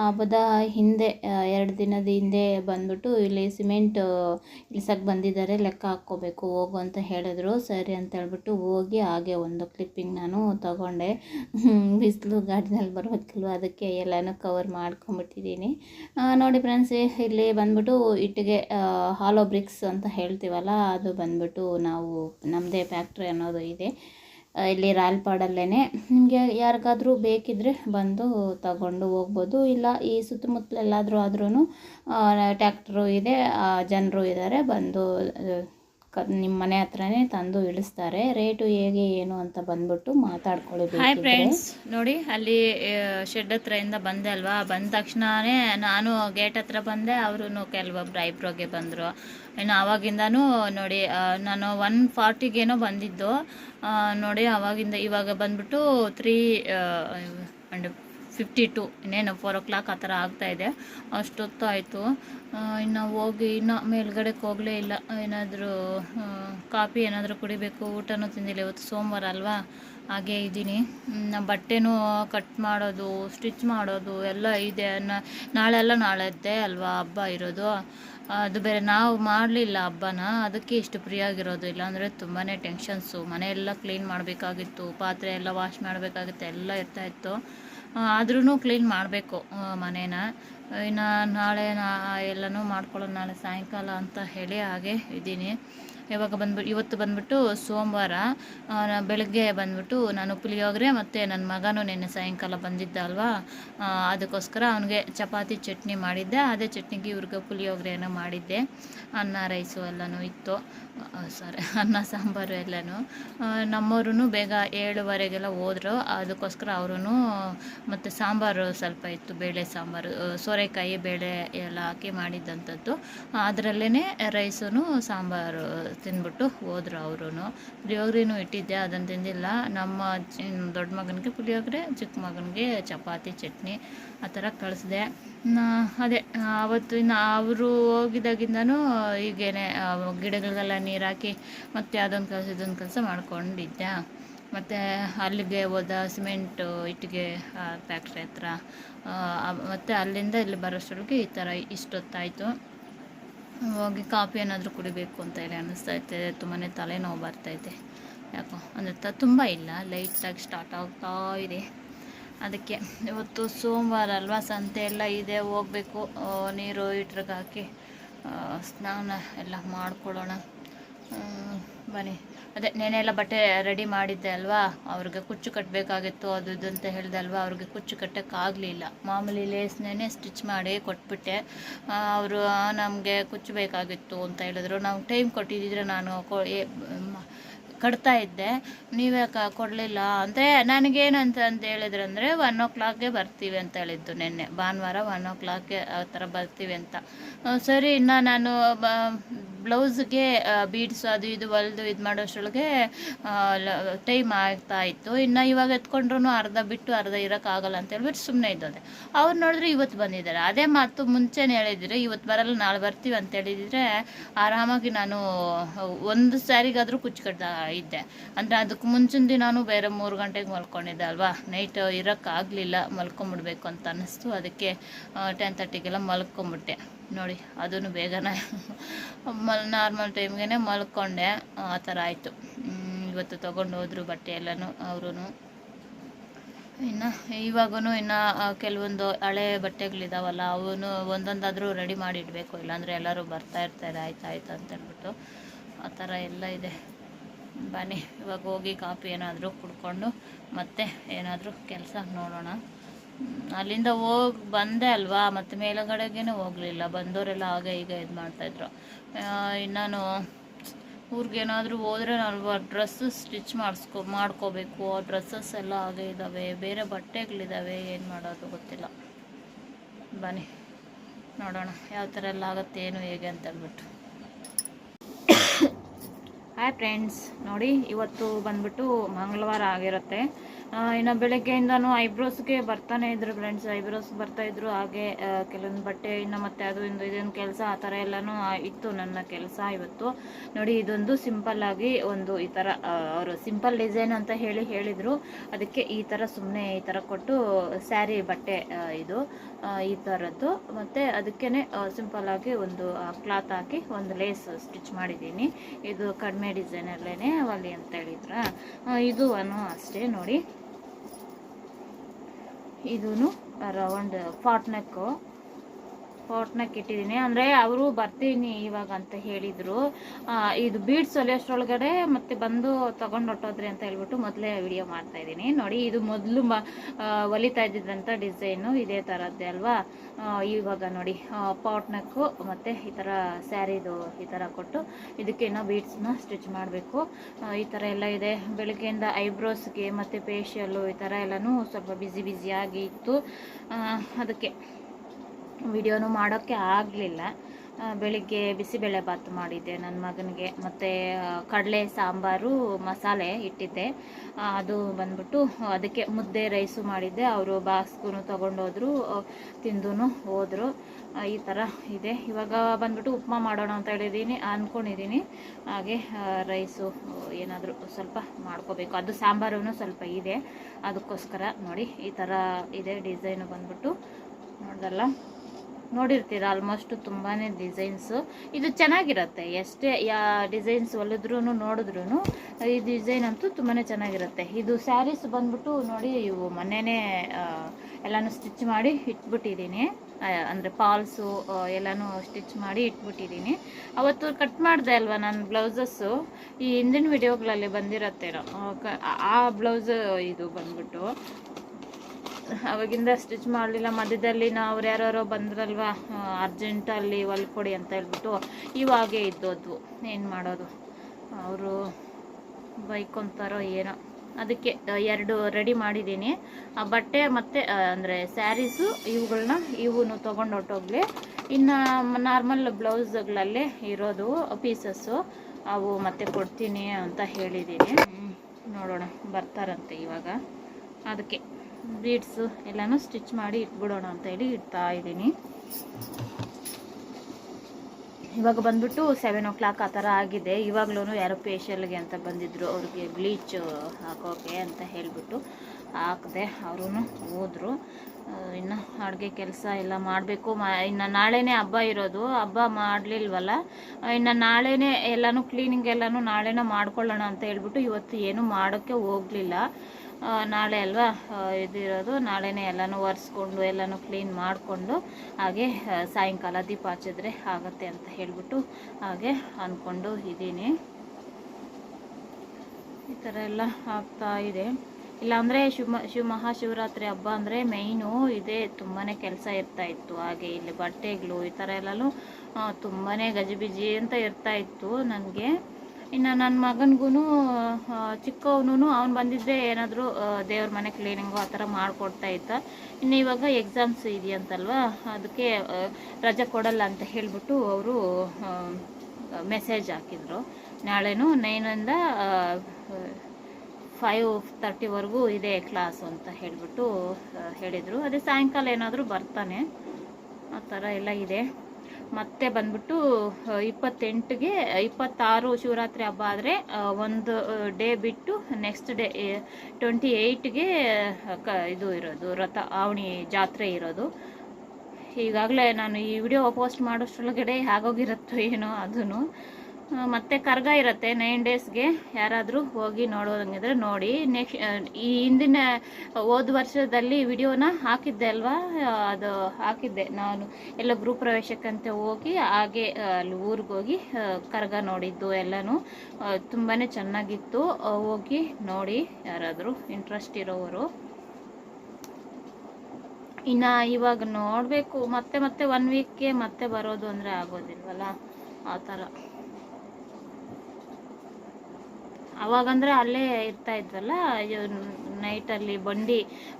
ಹಬ್ಬದ ಹಿಂದೆ ಎರಡು ದಿನದ ಹಿಂದೆ ಬಂದ್ಬಿಟ್ಟು ಇಲ್ಲಿ ಸಿಮೆಂಟ್ ಇಳಿಸಕ್ಕೆ ಬಂದಿದ್ದಾರೆ, ಲೆಕ್ಕ ಹಾಕ್ಕೋಬೇಕು, ಹೋಗು ಅಂತ ಹೇಳಿದ್ರು. ಸರಿ ಅಂತ ಹೇಳ್ಬಿಟ್ಟು ಹೋಗಿ ಹಾಗೆ ಒಂದು ಕ್ಲಿಪ್ಪಿಂಗ್ ನಾನು ತಗೊಂಡೆ. ಬಿಸಿಲು ಗಾಡಿನಲ್ಲಿ ಬರಬೇಕಲ್ವ ಅದಕ್ಕೆ ಎಲ್ಲನೂ ಕವರ್ ಮಾಡ್ಕೊಂಬಿಟ್ಟಿದ್ದೀನಿ ನೋಡಿ ಫ್ರೆಂಡ್ಸ್ ಇಲ್ಲಿ ಬಂದ್ಬಿಟ್ಟು ಇಟ್ಟಿಗೆ ಹಾಲೋ ಬ್ರಿಕ್ಸ್ ಅಂತ ಹೇಳ್ತೀವಲ್ಲ, ಅದು ಬಂದ್ಬಿಟ್ಟು ನಾವು ನಮ್ಮದೇ ಫ್ಯಾಕ್ಟ್ರಿ ಅನ್ನೋದು ಇದೆ. ಇಲ್ಲಿ ರಾಯಲ್ಪಾಡಲ್ಲೇ ನಿಮಗೆ ಯಾರಿಗಾದ್ರೂ ಬೇಕಿದ್ದರೆ ಬಂದು ತಗೊಂಡು ಹೋಗ್ಬೋದು. ಇಲ್ಲ, ಈ ಸುತ್ತಮುತ್ತಲೆಲ್ಲಾದರೂ ಆದ್ರೂ ಟ್ಯಾಕ್ಟ್ರು ಇದೆ. ಜನರು ಇದ್ದಾರೆ ಬಂದು ಕ ನಿಮ್ಮ ಮನೆ ಹತ್ರನೇ ತಂದು ಇಳಿಸ್ತಾರೆ. ರೇಟು ಹೇಗೆ ಏನು ಅಂತ ಬಂದ್ಬಿಟ್ಟು ಮಾತಾಡ್ಕೊಳ್ಳಿ ಹಾಯ್ ಫ್ರೆಂಡ್ಸ್ ನೋಡಿ ಅಲ್ಲಿ ಶೆಡ್ ಹತ್ರದಿಂದ ಬಂದೆ ಅಲ್ವಾ? ಬಂದ ತಕ್ಷಣವೇ ನಾನು ಗೇಟ್ ಹತ್ರ ಬಂದೆ. ಅವರು ಕೆಲವೊಬ್ರು ಐಬ್ರೋಗೆ ಬಂದರು. ಇನ್ನು ಆವಾಗಿಂದನೂ ನೋಡಿ ನಾನು ಒನ್ ಫಾರ್ಟಿಗೇನೋ ಬಂದಿದ್ದು. ನೋಡಿ ಆವಾಗಿಂದ ಇವಾಗ ಬಂದ್ಬಿಟ್ಟು ತ್ರೀ ಅಂಡ್ ಫಿಫ್ಟಿ ಟು ಇನ್ನೇನು ಫೋರ್ ಓ ಕ್ಲಾಕ್ ಆ ಥರ ಆಗ್ತಾಯಿದೆ ಅಷ್ಟೊತ್ತು ಆಯಿತು. ಇನ್ನು ಹೋಗಿ ಇನ್ನು ಮೇಲ್ಗಡೆಗೆ ಹೋಗಲೇ ಇಲ್ಲ. ಏನಾದರೂ ಕಾಫಿ ಏನಾದರೂ ಕುಡಿಬೇಕು, ಊಟನೂ ತಿಂದಿಲ್ಲ ಇವತ್ತು ಸೋಮವಾರ ಅಲ್ವಾ? ಹಾಗೆ ಇದ್ದೀನಿ. ನಮ್ಮ ಬಟ್ಟೆನೂ ಕಟ್ ಮಾಡೋದು, ಸ್ಟಿಚ್ ಮಾಡೋದು ಎಲ್ಲ ಇದೆ. ನಾಳೆ ನಾಳೆಲ್ಲ ನಾಳೆದ್ದೆ ಅಲ್ವಾ ಹಬ್ಬ ಇರೋದು. ಅದು ಬೇರೆ ನಾವು ಮಾಡಲಿಲ್ಲ ಹಬ್ಬನ. ಅದಕ್ಕೆ ಇಷ್ಟು ಫ್ರೀ ಆಗಿರೋದು ಇಲ್ಲಾಂದರೆ ತುಂಬಾ ಟೆನ್ಷನ್ಸು. ಮನೆಯೆಲ್ಲ ಕ್ಲೀನ್ ಮಾಡಬೇಕಾಗಿತ್ತು. ಪಾತ್ರೆ ಎಲ್ಲ ವಾಶ್ ಮಾಡಬೇಕಾಗಿತ್ತು. ಎಲ್ಲ ಇರ್ತಾಯಿತ್ತು ಆದ್ರೂ ಕ್ಲೀನ್ ಮಾಡಬೇಕು ಮನೇನ. ಇನ್ನು ನಾಳೆ ನಾ ಎಲ್ಲನೂ ಮಾಡ್ಕೊಳ್ಳೋದು ನಾಳೆ ಸಾಯಂಕಾಲ ಅಂತ ಹೇಳಿ ಹಾಗೆ ಇದ್ದೀನಿ. ಇವಾಗ ಬಂದ್ಬಿಟ್ಟು ಇವತ್ತು ಬಂದ್ಬಿಟ್ಟು ಸೋಮವಾರ ಬೆಳಗ್ಗೆ ಬಂದ್ಬಿಟ್ಟು ನಾನು ಪುಳಿಯೋಗರೆ ಮತ್ತು ನನ್ನ ಮಗನೂ ನಿನ್ನೆ ಸಾಯಂಕಾಲ ಬಂದಿದ್ದ ಅಲ್ವಾ ಅದಕ್ಕೋಸ್ಕರ ಅವನಿಗೆ ಚಪಾತಿ ಚಟ್ನಿ ಮಾಡಿದ್ದೆ. ಅದೇ ಚಟ್ನಿಗೆ ಇವ್ರಿಗೆ ಪುಳಿಯೋಗರೆನ ಮಾಡಿದ್ದೆ. ಅನ್ನ, ರೈಸು ಎಲ್ಲನೂ ಇತ್ತು. ಸಾರಿ ಅನ್ನ, ಸಾಂಬಾರು ಎಲ್ಲನೂ. ನಮ್ಮವ್ರೂ ಬೇಗ ಏಳುವರೆಗೆಲ್ಲ ಹೋದ್ರು. ಅದಕ್ಕೋಸ್ಕರ ಅವರೂ ಮತ್ತು ಸಾಂಬಾರು ಸ್ವಲ್ಪ ಇತ್ತು, ಬೇಳೆ ಸಾಂಬಾರು ಸೋರೆಕಾಯಿ ಬೇಳೆ ಎಲ್ಲ ಹಾಕಿ ಮಾಡಿದ್ದಂಥದ್ದು ಅದರಲ್ಲೇ ರೈಸೂ ಸಾಂಬಾರು ತಿಂದ್ಬಿಟ್ಟು ಹೋದ್ರು ಅವರು ಪುಳಿಯೋಗ್ರೇನು ಇಟ್ಟಿದ್ದೆ, ಅದನ್ನು ತಿಂದಿಲ್ಲ. ನಮ್ಮ ದೊಡ್ಡ ಮಗನಿಗೆ ಪುಳಿಯೋಗ್ರೆ, ಚಿಕ್ಕ ಮಗನಿಗೆ ಚಪಾತಿ, ಚಟ್ನಿ ಆ ಥರ ಕಳಿಸ್ದೆ. ಅದೇ ಆವತ್ತು ಇನ್ನು ಅವರು ಹೋಗಿದ್ದಾಗಿಂದನೂ ಹೀಗೇನೆ ಗಿಡಗಳಿಗೆಲ್ಲ ನೀರು ಹಾಕಿ ಮತ್ತು ಅದೊಂದು ಕೆಲಸ, ಇದೊಂದು ಕೆಲಸ ಮಾಡ್ಕೊಂಡಿದ್ದೆ. ಮತ್ತು ಅಲ್ಲಿಗೆ ಹೋದ ಸಿಮೆಂಟು ಇಟ್ಟಿಗೆ ಫ್ಯಾಕ್ಟ್ರಿ ಹತ್ರ ಮತ್ತು ಅಲ್ಲಿಂದ ಇಲ್ಲಿ ಬರೋಷ್ಟೊಳಗೆ ಈ ಥರ ಇಷ್ಟೊತ್ತಾಯಿತು. ಹೋಗಿ ಕಾಫಿ ಏನಾದರೂ ಕುಡಿಬೇಕು ಅಂತ ಹೇಳಿ ಇದೆ ತುಂಬಾ ತಲೆನೋವು ಬರ್ತೈತೆ ಯಾಕೋ, ಅಂದರೆ ತುಂಬ ಇಲ್ಲ, ಲೈಟಾಗಿ ಸ್ಟಾರ್ಟ್ ಆಗ್ತಾ ಇದೆ. ಅದಕ್ಕೆ ಇವತ್ತು ಸೋಮವಾರ ಅಲ್ವಾ? ಸಂತೆ ಎಲ್ಲ ಇದೆ, ಹೋಗಬೇಕು. ನೀರು ಇಟ್ರಿಗೆ ಹಾಕಿ ಸ್ನಾನ ಎಲ್ಲ ಮಾಡ್ಕೊಳ್ಳೋಣ. ಬನ್ನಿ. ಅದೇ, ನೆನೆ ಎಲ್ಲ ಬಟ್ಟೆ ರೆಡಿ ಮಾಡಿದ್ದೆ ಅಲ್ವಾ? ಅವ್ರಿಗೆ ಕುಚ್ಚು ಕಟ್ಟಬೇಕಾಗಿತ್ತು ಅದು ಇದು ಅಂತ ಹೇಳಿದೆ ಅಲ್ವಾ? ಅವ್ರಿಗೆ ಕುಚ್ಚು ಕಟ್ಟೋಕ್ಕಾಗಲಿಲ್ಲ ಮಾಮೂಲಿ ಲೇಸ್ನೇ ಸ್ಟಿಚ್ ಮಾಡಿ ಕೊಟ್ಬಿಟ್ಟೆ. ಅವರು ನಮಗೆ ಕುಚ್ಚು ಬೇಕಾಗಿತ್ತು ಅಂತ ಹೇಳಿದ್ರು. ನಾವು ಟೈಮ್ ಕೊಟ್ಟಿದ್ದಿದ್ರೆ ನಾನು ಕಟ್ತಾ ಇದ್ದೆ. ನೀವೇ ಕೊಡಲಿಲ್ಲ? ಅಂದರೆ ನನಗೇನು ಅಂತ ಹೇಳಿದ್ರು ಅಂದರೆ ಒನ್ ಓ ಕ್ಲಾಕ್ಗೆ ಬರ್ತೀವಿ ಅಂತ ಹೇಳಿದ್ದು ನಿನ್ನೆ. ಭಾನುವಾರ ಒನ್ ಓ ಕ್ಲಾಕ್ಗೆ ಆ ಥರ ಬರ್ತೀವಿ ಅಂತ. ಸರಿ, ಇನ್ನು ನಾನು ಬ ಬ್ಲೌಸ್ಗೆ ಬೀಡ್ಸ್ ಅದು ಇದು ಹೊಲ್ದು ಇದು ಮಾಡೋಷ್ಟರೊಳಗೆ ಟೈಮ್ ಆಗ್ತಾ ಇತ್ತು. ಇನ್ನು ಇವಾಗ ಎತ್ಕೊಂಡ್ರು ಅರ್ಧ ಬಿಟ್ಟು ಅರ್ಧ ಇರೋಕ್ಕಾಗಲ್ಲ ಅಂತ ಹೇಳ್ಬಿಟ್ಟು ಸುಮ್ಮನೆ ಇದ್ದೋದೆ ಅವ್ರು ನೋಡಿದ್ರೆ ಇವತ್ತು ಬಂದಿದ್ದಾರೆ. ಅದೇ ಮಾತು ಮುಂಚೆನೇ ಹೇಳಿದ್ರೆ. ಇವತ್ತು ಬರಲ್ಲ, ನಾಳೆ ಬರ್ತೀವಿ ಅಂತ ಹೇಳಿದರೆ ಆರಾಮಾಗಿ ನಾನು ಒಂದು ಸ್ಯಾರಿಗಾದರೂ ಕುಚ್ಚು ಕಟ್ಟ ಇದ್ದೆ. ಅಂದರೆ ಅದಕ್ಕೆ ಮುಂಚಿನ ದಿನಾನು ಬೇರೆ ಮೂರು ಗಂಟೆಗೆ ಮಲ್ಕೊಂಡಿದ್ದೆ ಅಲ್ವಾ? ನೈಟ್ ಇರೋಕ್ಕಾಗಲಿಲ್ಲ, ಮಲ್ಕೊಂಬಿಡ್ಬೇಕು ಅಂತ ಅನ್ನಿಸ್ತು. ಅದಕ್ಕೆ ಟೆನ್ ತರ್ಟಿಗೆಲ್ಲ ಮಲ್ಕೊಂಬಿಟ್ಟೆ. ನೋಡಿ, ಅದನ್ನು ಬೇಗನೆ ಮಲ್, ನಾರ್ಮಲ್ ಟೈಮ್ಗೆ ಮಲ್ಕೊಂಡೆ. ಆ ಥರ ಆಯಿತು. ಇವತ್ತು ತೊಗೊಂಡು ಹೋದರು ಬಟ್ಟೆ ಎಲ್ಲನೂ ಅವರು ಇನ್ನು ಇವಾಗೂ ಇನ್ನು ಕೆಲವೊಂದು ಹಳೆ ಬಟ್ಟೆಗಳಿದಾವಲ್ಲ, ಅವನು ಒಂದೊಂದಾದರೂ ರೆಡಿ ಮಾಡಿ ಇಡಬೇಕು ಇಲ್ಲಾಂದರೆ ಎಲ್ಲರೂ ಬರ್ತಾ ಇರ್ತಾರೆ, ಆಯ್ತು ಆಯ್ತು ಅಂತ ಹೇಳ್ಬಿಟ್ಟು ಆ ಥರ ಎಲ್ಲ ಇದೆ. ಬನ್ನಿ, ಇವಾಗ ಹೋಗಿ ಕಾಫಿ ಏನಾದರೂ ಕುಡ್ಕೊಂಡು ಮತ್ತೆ ಏನಾದರೂ ಕೆಲಸ ನೋಡೋಣ. ಅಲ್ಲಿಂದ ಹೋಗಿ ಬಂದೆ ಅಲ್ವಾ? ಮತ್ತು ಮೇಲುಗಡೆಗೇನೆ ಹೋಗಲಿಲ್ಲ. ಬಂದವರೆಲ್ಲ ಹಾಗೆ ಈಗ ಇದು ಮಾಡ್ತಾಯಿದ್ರು ನಾನು ಊರಿಗೇನಾದರೂ ಹೋದರೆ ನಾನು ಡ್ರೆಸ್ ಸ್ಟಿಚ್ ಮಾಡಿಸ್ಕೊ, ಮಾಡ್ಕೋಬೇಕು. ಆ ಡ್ರೆಸ್ಸಸ್ ಎಲ್ಲ ಹಾಗೆ ಇದ್ದಾವೆ ಬೇರೆ ಬಟ್ಟೆಗಳಿದ್ದಾವೆ ಏನು ಮಾಡೋದು ಗೊತ್ತಿಲ್ಲ. ಬನ್ನಿ. ನೋಡೋಣ. ಯಾವ ಥರ ಎಲ್ಲ ಆಗುತ್ತೆ, ಏನು, ಹೇಗೆ ಅಂತ ಹೇಳ್ಬಿಟ್ಟು. ಹಾಯ್ ಫ್ರೆಂಡ್ಸ್ ನೋಡಿ, ಇವತ್ತು ಬಂದ್ಬಿಟ್ಟು ಮಂಗಳವಾರ ಆಗಿರುತ್ತೆ. ಇನ್ನು ಬೆಳಗ್ಗೆಯಿಂದನೂ ಐಬ್ರೋಸ್ಗೆ ಬರ್ತಾನೆ ಇದ್ರು ಫ್ರೆಂಡ್ಸ್ ಐಬ್ರೋಸ್ ಬರ್ತಾ ಇದ್ರು, ಹಾಗೆ ಕೆಲವೊಂದು ಬಟ್ಟೆ ಇನ್ನು ಮತ್ತೆ ಅದು ಇಂದು ಇದೊಂದು ಕೆಲಸ, ಆ ಥರ ಎಲ್ಲನೂ ಇತ್ತು ನನ್ನ ಕೆಲಸ ಇವತ್ತು. ನೋಡಿ, ಇದೊಂದು ಸಿಂಪಲ್ ಆಗಿ ಒಂದು ಈ ಥರ ಅವರು ಸಿಂಪಲ್ ಡಿಸೈನ್ ಅಂತ ಹೇಳಿ ಹೇಳಿದರು. ಅದಕ್ಕೆ ಈ ಥರ ಸುಮ್ಮನೆ ಈ ಥರ ಕೊಟ್ಟು ಸ್ಯಾರಿ ಬಟ್ಟೆ ಇದು ಈ ಥರದ್ದು. ಮತ್ತು ಅದಕ್ಕೇ ಸಿಂಪಲ್ ಆಗಿ ಒಂದು ಕ್ಲಾತ್ ಹಾಕಿ ಒಂದು ಲೇಸ್ ಸ್ಟಿಚ್ ಮಾಡಿದ್ದೀನಿ. ಇದು ಕಡಿಮೆ ಡಿಸೈನಲ್ಲೇ ಒಲಿ ಅಂತ ಹೇಳಿದ್ರ? ಇದು ಅಷ್ಟೇ, ನೋಡಿ. ಇದೂ round pot neck pot neck ಇಟ್ಟಿದ್ದೀನಿ. ಅಂದರೆ ಅವರು ಬರ್ತೀನಿ ಇವಾಗ ಅಂತ ಹೇಳಿದರು ಇದು ಬೀಡ್ಸ್ ಹೊಲಿಯೋಷ್ಟ್ರೊಳಗಡೆ ಮತ್ತೆ ಬಂದು ತಗೊಂಡು ಹೊಟ್ಟೋದ್ರಿ ಅಂತ ಹೇಳ್ಬಿಟ್ಟು ಮೊದಲೇ ವಿಡಿಯೋ ಮಾಡ್ತಾ ಇದ್ದೀನಿ. ನೋಡಿ, ಇದು ಮೊದಲು ಮ ಹೊಲಿತಾ ಇದ್ದಿದ್ದಂಥ ಡಿಸೈನು ಇದೇ ಥರದ್ದೇ ಅಲ್ವಾ? ಇವಾಗ ನೋಡಿ ಪಾಟ್ನಕ್ಕು ಮತ್ತು ಈ ಥರ ಸ್ಯಾರಿದು ಈ ಥರ ಕೊಟ್ಟು ಇದಕ್ಕೆ ಇನ್ನೂ ಬೀಡ್ಸ್ನ ಸ್ಟಿಚ್ ಮಾಡಬೇಕು. ಈ ಥರ ಎಲ್ಲ ಇದೆ. ಬೆಳಗ್ಗೆಯಿಂದ ಐಬ್ರೋಸ್ಗೆ ಮತ್ತು ಫೇಶಿಯಲ್ಲು ಈ ಥರ ಎಲ್ಲನೂ ಸ್ವಲ್ಪ ಬ್ಯುಸಿ ಬ್ಯುಸಿಯಾಗಿ ಇತ್ತು. ಅದಕ್ಕೆ. ವಿಡಿಯೋನು ಮಾಡೋಕ್ಕೆ ಆಗಲಿಲ್ಲ. ಬೆಳಿಗ್ಗೆ ಬಿಸಿಬೇಳೆ ಬಾತ್ ಮಾಡಿದ್ದೆ ನನ್ನ ಮಗನಿಗೆ. ಮತ್ತು ಕಡಲೆ, ಸಾಂಬಾರು, ಮಸಾಲೆ ಇಟ್ಟಿದ್ದೆ. ಅದು ಬಂದ್ಬಿಟ್ಟು ಅದಕ್ಕೆ ಮುದ್ದೆ, ರೈಸು ಮಾಡಿದ್ದೆ. ಅವರು ಬಾಸ್ಗೂ ತೊಗೊಂಡೋದ್ರು ತಿಂದು ಹೋದರು. ಈ ಥರ ಇದೆ. ಇವಾಗ ಬಂದ್ಬಿಟ್ಟು ಉಪ್ಮಾ ಮಾಡೋಣ ಅಂತ ಹೇಳಿದ್ದೀನಿ ಅಂದ್ಕೊಂಡಿದ್ದೀನಿ ಹಾಗೆ ರೈಸು ಏನಾದರೂ ಸ್ವಲ್ಪ ಮಾಡ್ಕೋಬೇಕು. ಅದು ಸಾಂಬಾರು ಸ್ವಲ್ಪ ಇದೆ. ಅದಕ್ಕೋಸ್ಕರ ನೋಡಿ, ಈ ಥರ ಇದೆ ಡಿಸೈನು ಬಂದ್ಬಿಟ್ಟು. ನೋಡ್ದಲ್ಲ. ನೋಡಿರ್ತೀರ ಆಲ್ಮೋಸ್ಟ್ ತುಂಬಾ ಡಿಸೈನ್ಸು ಇದು ಚೆನ್ನಾಗಿರುತ್ತೆ. ಎಷ್ಟೇ, ಯಾ ಡಿಸೈನ್ಸ್ ಹೊಲಿದ್ರೂ ನೋಡಿದ್ರೂ ಈ ಡಿಸೈನ್ ಅಂತೂ ತುಂಬಾ ಚೆನ್ನಾಗಿರುತ್ತೆ. ಇದು ಸ್ಯಾರೀಸ್ ಬಂದ್ಬಿಟ್ಟು ನೋಡಿ, ಇವು ಮೊನ್ನೆನೇ ಎಲ್ಲನೂ ಸ್ಟಿಚ್ ಮಾಡಿ ಇಟ್ಬಿಟ್ಟಿದ್ದೀನಿ ಅಂದರೆ ಪಾಲ್ಸು ಎಲ್ಲನೂ ಸ್ಟಿಚ್ ಮಾಡಿ ಇಟ್ಬಿಟ್ಟಿದ್ದೀನಿ ಅವತ್ತು ಕಟ್ ಮಾಡಿದೆ ಅಲ್ವಾ ನನ್ನ ಬ್ಲೌಸಸ್ಸು ಈ ಹಿಂದಿನ ವಿಡಿಯೋಗಳಲ್ಲಿ ಬಂದಿರತ್ತೇನೋ ಆ ಬ್ಲೌಸ್ ಇದು ಬಂದ್ಬಿಟ್ಟು. ಅವಾಗಿಂದ ಸ್ಟಿಚ್ ಮಾಡಲಿಲ್ಲ. ಮಧ್ಯದಲ್ಲಿ ಅವ್ರು ಯಾರೋ ಬಂದ್ರಲ್ವಾ? ಅರ್ಜೆಂಟಲ್ಲಿ ಹೊಲ್ಕೊಡಿ ಅಂತ ಹೇಳ್ಬಿಟ್ಟು ಇವಾಗೇ ಇದ್ದೋದ್ವು. ಏನು ಮಾಡೋದು? ಅವರು ಬೈಕೊಂತಾರೋ ಏನೋ. ಅದಕ್ಕೆ ಎರಡು ರೆಡಿ ಮಾಡಿದ್ದೀನಿ. ಆ ಬಟ್ಟೆ ಮತ್ತು ಅಂದರೆ ಸ್ಯಾರೀಸು ಇವುಗಳನ್ನ ಇವನು ತೊಗೊಂಡು ಹೊಟ್ಟೋಗ್ಲಿ ಇನ್ನು ನಾರ್ಮಲ್ ಬ್ಲೌಸ್ಗಳಲ್ಲಿ ಇರೋದು ಪೀಸಸ್ಸು ಅವು ಮತ್ತೆ ಕೊಡ್ತೀನಿ ಅಂತ ಹೇಳಿದ್ದೀನಿ. ನೋಡೋಣ. ಬರ್ತಾರಂತೆ ಇವಾಗ. ಅದಕ್ಕೆ. ಬೀಡ್ಸು ಎಲ್ಲನೂ ಸ್ಟಿಚ್ ಮಾಡಿ ಇಟ್ಬಿಡೋಣ ಅಂತ ಹೇಳಿ ಇಡ್ತಾ ಇದ್ದೀನಿ. ಇವಾಗ ಬಂದ್ಬಿಟ್ಟು ಸೆವೆನ್ ಓ ಕ್ಲಾಕ್ ಆ ಥರ ಆಗಿದೆ. ಇವಾಗ್ಲೂ ಯಾರೋ ಫೇಶಿಯಲ್ಗೆ ಅಂತ ಬಂದಿದ್ರು. ಅವ್ರಿಗೆ ಬ್ಲೀಚ್ ಹಾಕೋಕೆ ಅಂತ ಹೇಳಿಬಿಟ್ಟು ಹಾಕಿದೆ ಅವರು ಹೋದರು. ಇನ್ನು ಅಡುಗೆ ಕೆಲಸ ಎಲ್ಲ ಮಾಡಬೇಕು. ಮಾ, ಇನ್ನು ನಾಳೆನೇ ಹಬ್ಬ ಇರೋದು. ಹಬ್ಬ ಮಾಡಲಿಲ್ವಲ್ಲ? ಇನ್ನು ನಾಳೆನೇ ಎಲ್ಲನೂ ಕ್ಲೀನಿಂಗ್ ಎಲ್ಲನೂ ನಾಳೆನೇ ಮಾಡ್ಕೊಳ್ಳೋಣ ಅಂತ ಹೇಳ್ಬಿಟ್ಟು ಇವತ್ತು ಏನೂ ಮಾಡೋಕ್ಕೆ ಹೋಗಲಿಲ್ಲ. ನಾಳೆ ಅಲ್ವಾ? ಇದಿರೋದು ನಾಳೆನೇ ಎಲ್ಲನೂ ಒರೆಸ್ಕೊಂಡು, ಎಲ್ಲನೂ ಕ್ಲೀನ್ ಮಾಡಿಕೊಂಡು, ಹಾಗೆ ಸಾಯಂಕಾಲ ದೀಪ ಹಚ್ಚಿದ್ರೆ ಆಗುತ್ತೆ ಅಂತ ಹೇಳಿಬಿಟ್ಟು ಹಾಗೆ ಅಂದ್ಕೊಂಡು ಇದ್ದೀನಿ. ಈ ಥರ ಎಲ್ಲ ಆಗ್ತಾ ಇದೆ. ಇಲ್ಲಾಂದರೆ ಶಿವ ಶಿವ ಮಹಾಶಿವರಾತ್ರಿ ಹಬ್ಬ ಅಂದರೆ ಮೈನು ಇದೇ ತುಂಬಾ ಕೆಲಸ ಇರ್ತಾ ಇತ್ತು. ಹಾಗೆ ಇಲ್ಲಿ ಬಟ್ಟೆಗಳು ಈ ಥರ ಎಲ್ಲನೂ ತುಂಬಾ ಗಜಿಬಿಜಿ ಅಂತ ಇರ್ತಾ ಇತ್ತು ನನಗೆ. ಇನ್ನು ನನ್ನ ಮಗನಿಗೂ ಚಿಕ್ಕವನು ಅವ್ನು ಬಂದಿದ್ದರೆ ಏನಾದರೂ ದೇವ್ರ ಮನೆ ಕ್ಲೀನಿಂಗು ಆ ಥರ ಮಾಡಿಕೊಡ್ತಾ ಇತ್ತ ಇನ್ನು ಇವಾಗ ಎಕ್ಸಾಮ್ಸ್ ಇದೆಯಂತಲ್ವ, ಅದಕ್ಕೆ ರಜೆ ಕೊಡಲ್ಲ ಅಂತ ಹೇಳಿಬಿಟ್ಟು ಅವರು ಮೆಸೇಜ್ ಹಾಕಿದರು. ನಾಳೆನೂ ನೈನಿಂದ ಫೈವ್ ತರ್ಟಿವರೆಗೂ ಇದೆ ಕ್ಲಾಸು ಅಂತ ಹೇಳಿಬಿಟ್ಟು ಹೇಳಿದರು. ಅದೇ ಸಾಯಂಕಾಲ ಏನಾದರೂ ಬರ್ತಾನೆ. ಆ ಥರ ಎಲ್ಲ ಇದೆ. ಮತ್ತೆ ಬಂದ್ಬಿಟ್ಟು ಇಪ್ಪತ್ತೆಂಟಿಗೆ, ಇಪ್ಪತ್ತಾರು ಶಿವರಾತ್ರಿ ಹಬ್ಬ ಆದರೆ ಒಂದು ಡೇ ಬಿಟ್ಟು ನೆಕ್ಸ್ಟ್ ಡೇ ಟ್ವೆಂಟಿ ಏಯ್ಟ್ಗೆ ಕ, ಇದು ಇರೋದು, ರಥ, ಆವಣಿ ಜಾತ್ರೆ ಇರೋದು. ಈಗಾಗಲೇ ನಾನು ಈ ವಿಡಿಯೋ ಪೋಸ್ಟ್ ಮಾಡೋಷ್ಟ್ರೊಳಗಡೆ ಹೇಗೋಗಿರುತ್ತೋ ಏನೋ ಅದೂ ಮತ್ತೆ ಕರ್ಗ ಇರುತ್ತೆ ನೈನ್ ಡೇಸ್ಗೆ ಯಾರಾದರೂ ಹೋಗಿ ನೋಡೋದಂಗಿದ್ರೆ ನೋಡಿ. ನೆಕ್ಸ್ಟ್ ಈ ಹಿಂದಿನ ಹೋದ ವರ್ಷದಲ್ಲಿ ವಿಡಿಯೋನ ಹಾಕಿದ್ದೆ ಅಲ್ವಾ? ಅದು ಹಾಕಿದ್ದೆ. ನಾನು ಎಲ್ಲ ಗ್ರೂಪ್ ಪ್ರವೇಶಕ್ಕಂತೆ ಹೋಗಿ, ಹಾಗೆ ಅಲ್ಲಿ ಊರಿಗೆ ಹೋಗಿ ಕರ್ಗ ನೋಡಿದ್ದು ಎಲ್ಲನೂ. ತುಂಬಾ ಚೆನ್ನಾಗಿತ್ತು. ಹೋಗಿ ನೋಡಿ ಯಾರಾದರೂ ಇಂಟ್ರೆಸ್ಟ್ ಇರೋವರು. ಇನ್ನು ಇವಾಗ ನೋಡಬೇಕು. ಮತ್ತೆ ಮತ್ತೆ ಒನ್ ವೀಕ್ಗೆ ಮತ್ತೆ ಬರೋದು ಅಂದರೆ ಆಗೋದಿಲ್ವಲ್ಲ? ಆ ಥರ. ಅವಾಗಂದರೆ ಅಲ್ಲೇ ಇರ್ತಾ ಇದ್ವಲ್ಲ ನೈಟಲ್ಲಿ ಬಂಡಿ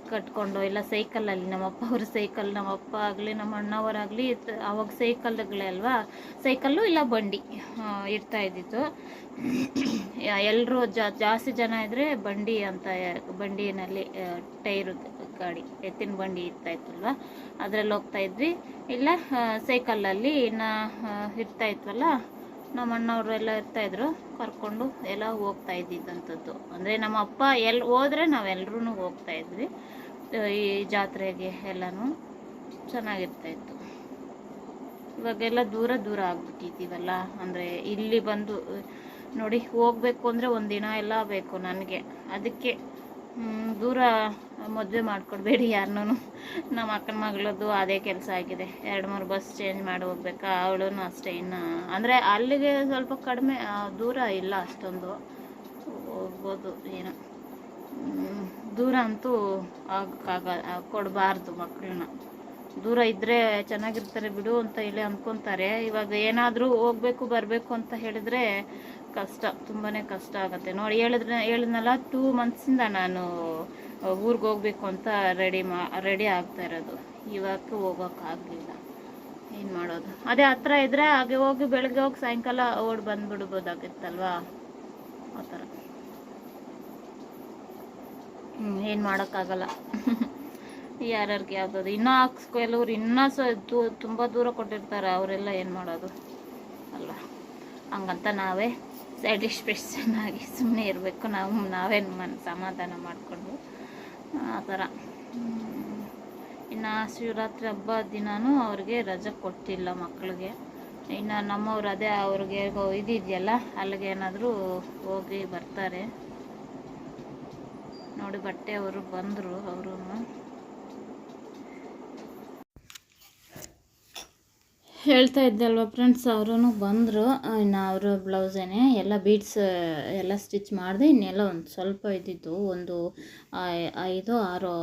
ಕಟ್ಕೊಂಡು, ಇಲ್ಲ ಸೈಕಲಲ್ಲಿ, ನಮ್ಮಪ್ಪ ಅವ್ರ ಸೈಕಲ್, ನಮ್ಮಪ್ಪ ಆಗಲಿ, ನಮ್ಮ ಅಣ್ಣವರಾಗಲಿ ಅವಾಗ ಸೈಕಲ್ಗಳೇ ಅಲ್ವಾ? ಸೈಕಲ್ಲು ಇಲ್ಲ ಬಂಡಿ ಇರ್ತಾ ಇದ್ದಿತ್ತು. ಎಲ್ಲರೂ ಜಾಸ್ತಿ ಜನ ಇದ್ದರೆ ಬಂಡಿ ಅಂತ, ಬಂಡಿನಲ್ಲಿ ಟೈರು ಗಾಡಿ, ಎತ್ತಿನ ಬಂಡಿ ಇರ್ತಾ ಇತ್ತಲ್ವ? ಅದರಲ್ಲಿ ಹೋಗ್ತಾ ಇದ್ವಿ. ಇಲ್ಲ ಸೈಕಲಲ್ಲಿ ಇನ್ನು ಇರ್ತಾ ಇತ್ವಲ್ಲ ನಮ್ಮ ಅಣ್ಣವರು ಎಲ್ಲ ಇರ್ತಾಯಿದ್ರು ಕರ್ಕೊಂಡು ಎಲ್ಲ ಹೋಗ್ತಾ ಇದ್ದಿದ್ದಂಥದ್ದು. ಅಂದರೆ ನಮ್ಮ ಅಪ್ಪ ಎಲ್ಲಿ ಹೋದರೆ ನಾವೆಲ್ಲರೂ ಹೋಗ್ತಾ ಇದ್ವಿ. ಈ ಜಾತ್ರೆಗೆ ಎಲ್ಲನೂ ಚೆನ್ನಾಗಿರ್ತಾಯಿತ್ತು. ಇವಾಗೆಲ್ಲ ದೂರ ದೂರ ಆಗ್ಬಿಟ್ಟಿದ್ದೀವಲ್ಲ ಅಂದರೆ ಇಲ್ಲಿ ಬಂದು ನೋಡಿ ಹೋಗಬೇಕು ಅಂದರೆ ಒಂದಿನ ಎಲ್ಲ ಬೇಕು ನನಗೆ. ಅದಕ್ಕೆ ದೂರ ಮದುವೆ ಮಾಡಿಕೊಡ್ಬೇಡಿ ಯಾರನ್ನೂ. ನಮ್ಮ ಅಕ್ಕನ ಮಗಳದ್ದು ಅದೇ ಕೆಲಸ ಆಗಿದೆ. ಎರಡು ಮೂರು ಬಸ್ ಚೇಂಜ್ ಮಾಡಿ ಹೋಗ್ಬೇಕಾ? ಅವಳು ಅಷ್ಟೇ. ಇನ್ನು ಅಂದರೆ ಅಲ್ಲಿಗೆ ಸ್ವಲ್ಪ ಕಡಿಮೆ ದೂರ ಇಲ್ಲ ಅಷ್ಟೊಂದು. ಹೋಗ್ಬೋದು ಏನು. ದೂರ ಅಂತೂ ಆಗಕ್ಕಾಗ ಕೊಡಬಾರ್ದು ಮಕ್ಕಳನ್ನ ದೂರ ಇದ್ದರೆ ಚೆನ್ನಾಗಿರ್ತಾರೆ ಬಿಡು ಅಂತ ಇಲ್ಲಿ ಅಂದ್ಕೊತಾರೆ ಇವಾಗ ಏನಾದರೂ ಹೋಗ್ಬೇಕು, ಬರಬೇಕು ಅಂತ ಹೇಳಿದರೆ ಕಷ್ಟ ತುಂಬಾ ಕಷ್ಟ ಆಗುತ್ತೆ. ನೋಡಿ, ಹೇಳಿದ್ರೆ, ಹೇಳಿದ್ನಲ್ಲ ಟೂ ಮಂತ್ಸಿಂದ ನಾನು ಊರಿಗೆ ಹೋಗ್ಬೇಕು ಅಂತ ರೆಡಿ ಮಾ ರೆಡಿ ಆಗ್ತಾ ಇರೋದು. ಇವಾಗ ಹೋಗೋಕ್ಕಾಗಲಿಲ್ಲ ಏನು ಮಾಡೋದು? ಅದೇ ಹತ್ರ ಇದ್ದರೆ ಹಾಗೆ ಹೋಗಿ ಬೆಳಗ್ಗೆ ಹೋಗಿ ಸಾಯಂಕಾಲ ಓಡ್ ಬಂದುಬಿಡ್ಬೋದಾಗಿತ್ತಲ್ವಾ? ಆ ಥರ. ಹ್ಞೂ ಏನು ಮಾಡೋಕ್ಕಾಗಲ್ಲ. ಯಾರ್ಯಾರಿಗೆ ಯಾವ್ದು ಇನ್ನೂ ಕೆಲವ್ರು ಇನ್ನೂ ಸ ತುಂಬ ದೂರ ಕೊಟ್ಟಿರ್ತಾರೆ. ಅವರೆಲ್ಲ ಏನು ಮಾಡೋದು? ಅಲ್ವಾ ಹಂಗಂತ ನಾವೇ ಸ್ಯಾಟಿಸ್ಫ್ಯಾಕ್ಷನ್ ಆಗಿ ಸುಮ್ಮನೆ ಇರಬೇಕು. ನಾವು ನಾವೇನು ಮನ್, ಸಮಾಧಾನ ಮಾಡಿಕೊಂಡು ಆ ಥರ. ಇನ್ನು ಶಿವರಾತ್ರಿ ಹಬ್ಬ ದಿನವೂ ಅವ್ರಿಗೆ ರಜೆ ಕೊಟ್ಟಿಲ್ಲ ಮಕ್ಕಳಿಗೆ ಇನ್ನು ನಮ್ಮವ್ರು ಅದೇ ಅವ್ರಿಗೆ ಇದೆಯಲ್ಲ ಅಲ್ಲಿಗೆ ಏನಾದರೂ ಹೋಗಿ ಬರ್ತಾರೆ. ನೋಡಿ ಬಟ್ಟೆ ಅವರು ಬಂದರು ಅವರು ಹೇಳ್ತಾ ಇದ್ದೆ ಅಲ್ವಾ ಫ್ರೆಂಡ್ಸ್ ಅವರು ಬಂದರು. ಇನ್ನು ಅವರ ಬ್ಲೌಸೇನೆ ಎಲ್ಲ ಬೀಡ್ಸ್ ಎಲ್ಲ ಸ್ಟಿಚ್ ಮಾಡಿದೆ, ಇನ್ನೆಲ್ಲ ಒಂದು ಸ್ವಲ್ಪ ಇದ್ದಿದ್ದು, ಒಂದು ಐದು, ಆರು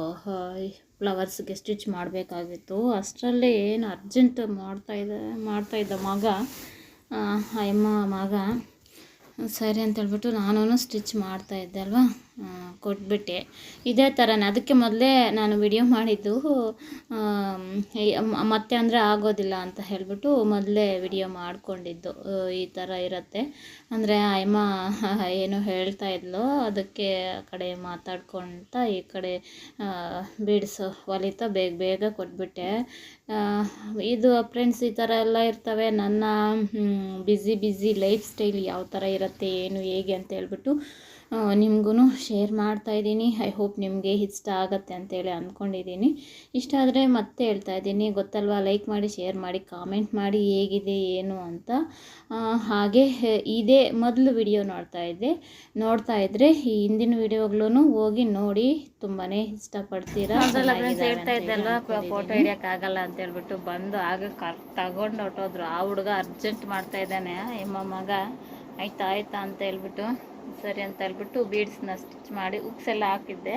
ಫ್ಲವರ್ಸ್ಗೆ ಸ್ಟಿಚ್ ಮಾಡಬೇಕಾಗಿತ್ತು. ಅಷ್ಟರಲ್ಲಿ ಏನು ಅರ್ಜೆಂಟ್ ಮಾಡ್ತಾಯಿದ್ದ ಮಾಡ್ತಾಯಿದ್ದ ಮಗ ಅಮ್ಮ ಮಗ, ಸರಿ ಅಂತ ಹೇಳ್ಬಿಟ್ಟು ನಾನು ಸ್ಟಿಚ್ ಮಾಡ್ತಾಯಿದ್ದೆ ಅಲ್ವಾ. ಕೊಟ್ಬಿಟ್ಟೆ. ಇದೇ ಥರನೇ ಅದಕ್ಕೆ ಮೊದಲೇ ನಾನು ವಿಡಿಯೋ ಮಾಡಿದ್ದು ಮತ್ತೆ ಅಂದರೆ ಆಗೋದಿಲ್ಲ ಅಂತ ಹೇಳಿಬಿಟ್ಟು ಮೊದಲೇ ವಿಡಿಯೋ ಮಾಡಿಕೊಂಡಿದ್ದು ಈ ಥರ ಇರುತ್ತೆ. ಅಂದರೆ ಅಮ್ಮ ಏನು ಹೇಳ್ತಾ ಇದ್ಲು, ಅದಕ್ಕೆ ಆ ಕಡೆ ಮಾತಾಡ್ಕೊಳ್ತಾ ಈ ಕಡೆ ಬಿಡಿಸು ಹೊಲಿತಾ ಬೇಗ ಬೇಗ ಕೊಟ್ಬಿಟ್ಟೆ. ಇದು ಫ್ರೆಂಡ್ಸ್ ಈ ಥರ ಎಲ್ಲ ಇರ್ತವೆ. ನನ್ನ ಬ್ಯುಸಿ ಬ್ಯುಸಿ ಲೈಫ್ ಸ್ಟೈಲ್ ಯಾವ ಥರ ಇರುತ್ತೆ, ಏನು, ಹೇಗೆ ಅಂತ ಹೇಳ್ಬಿಟ್ಟು ನಿಮಗೂ ಶೇರ್ ಮಾಡ್ತಾಯಿದ್ದೀನಿ ಐ ಹೋಪ್ ನಿಮಗೆ ಇಷ್ಟ ಆಗುತ್ತೆ ಅಂತೇಳಿ ಅಂದ್ಕೊಂಡಿದ್ದೀನಿ ಇಷ್ಟ ಆದರೆ ಮತ್ತೆ ಹೇಳ್ತಾ ಇದ್ದೀನಿ. ಗೊತ್ತಲ್ವಾ? ಲೈಕ್ ಮಾಡಿ ಶೇರ್ ಮಾಡಿ ಕಾಮೆಂಟ್ ಮಾಡಿ ಹೇಗಿದೆ ಏನು ಅಂತ. ಹಾಗೆ ಇದೇ ಮೊದಲು ವಿಡಿಯೋ ನೋಡ್ತಾ ಇದ್ದೆ. ನೋಡ್ತಾ ಇದ್ದರೆ ಈ ಹಿಂದಿನ ವಿಡಿಯೋಗಳೂ ಹೋಗಿ ನೋಡಿ ತುಂಬಾ ಇಷ್ಟಪಡ್ತೀರಾ? ಹೇಳ್ತಾ ಇದ್ದಲ್ವಾ ಫೋಟೋ ಹಿಡಿಯೋಕ್ಕಾಗಲ್ಲ ಅಂತ ಹೇಳ್ಬಿಟ್ಟು ಬಂದು ಆಗ ಕರ್ ತಗೊಂಡು ಹೊಟ್ಟೋದ್ರು ಆ ಹುಡುಗ ಅರ್ಜೆಂಟ್ ಮಾಡ್ತಾ ಇದ್ದಾನೆ. ಎಮ್ಮ ಮಗ. ಆಯ್ತಾ ಆಯ್ತಾ ಅಂತ ಹೇಳ್ಬಿಟ್ಟು. ಸರಿ ಅಂತ ಹೇಳ್ಬಿಟ್ಟು ಬೀಡ್ಸ್ನ ಸ್ಟಿಚ್ ಮಾಡಿ ಉಕ್ಸ್ ಎಲ್ಲ ಹಾಕಿದ್ದೆ.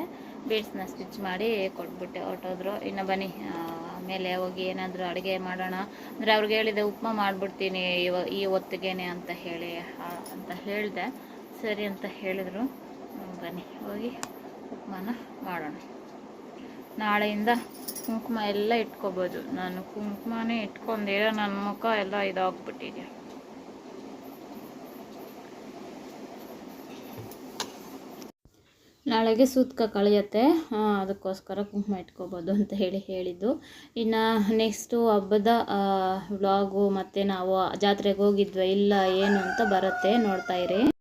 ಬೀಡ್ಸ್ನ ಸ್ಟಿಚ್ ಮಾಡಿ ಕೊಟ್ಬಿಟ್ಟೆ ಹೊಟ್ಟೋದ್ರು ಇನ್ನು ಬನ್ನಿ ಆಮೇಲೆ ಮೇಲೆ ಹೋಗಿ ಏನಾದರೂ ಅಡುಗೆ ಮಾಡೋಣ. ಅಂದರೆ ಅವ್ರಿಗೆ ಹೇಳಿದೆ, ಉಪ್ಮಾ ಮಾಡಿಬಿಡ್ತೀನಿ ಇವ, ಈ ಹೊತ್ತಿಗೆನೆ ಅಂತ ಹೇಳಿ ಅಂತ ಹೇಳಿದೆ. ಸರಿ ಅಂತ ಹೇಳಿದರು. ಬನ್ನಿ, ಹೋಗಿ ಉಪ್ಮಾನ ಮಾಡೋಣ. ನಾಳೆಯಿಂದ ಕುಂಕುಮ ಎಲ್ಲ ಇಟ್ಕೋಬೋದು. ನಾನು ಕುಂಕುಮನೇ ಇಟ್ಕೊಂಡಿರೋ, ನನ್ನ ಮುಖ ಎಲ್ಲ ಇದಾಗ್ಬಿಟ್ಟಿದೆ. ನಾಳೆಗೆ ಸೂತ್ಕ ಕಳೆಯುತ್ತೆ. ಅದಕ್ಕೋಸ್ಕರ ಕುಂಕುಮ ಇಟ್ಕೋಬೋದು ಅಂತ ಹೇಳಿ ಹೇಳಿದ್ದು. ಇನ್ನು ನೆಕ್ಸ್ಟು ಹಬ್ಬದ ವ್ಲಾಗು ಮತ್ತು ನಾವು ಜಾತ್ರೆಗೆ ಹೋಗಿದ್ವೋ ಇಲ್ಲ ಏನು ಅಂತ ಬರುತ್ತೆ ನೋಡ್ತಾ